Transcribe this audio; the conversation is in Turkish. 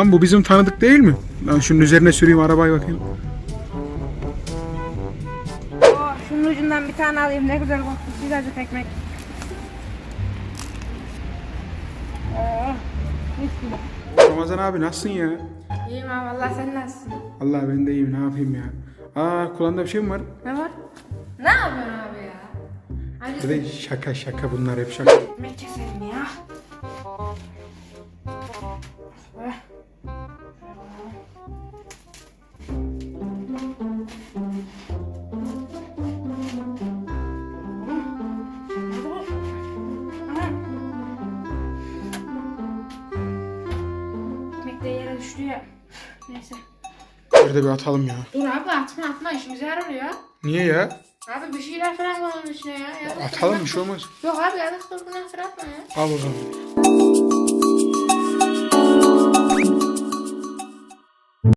Lan bu bizim tanıdık değil mi? Lan şunun üzerine süreyim arabayı bakayım. Oh, şunun ucundan bir tane alayım. Ne güzel koktu. Güzelce ekmek. Oh, mis gibi. Ramazan abi nasılsın ya? İyiyim abi valla sen nasılsın? Allah ben de iyiyim ne yapayım ya. Aa kulağında bir şey mi var? Ne var? Ne yapıyorsun abi ya? Hadi şaka şaka bunlar hep şaka. ekmek keselim ya. De yere düştü ya. Neyse. Nerede bir atalım ya. Dur abi atma atma işimize yarar ya. Niye ya? Abi bir şeyler falan var onun içine ya. Yazık Atalım bir şey olmaz. Yok abi yazık günah falan atma ya. Al o zaman.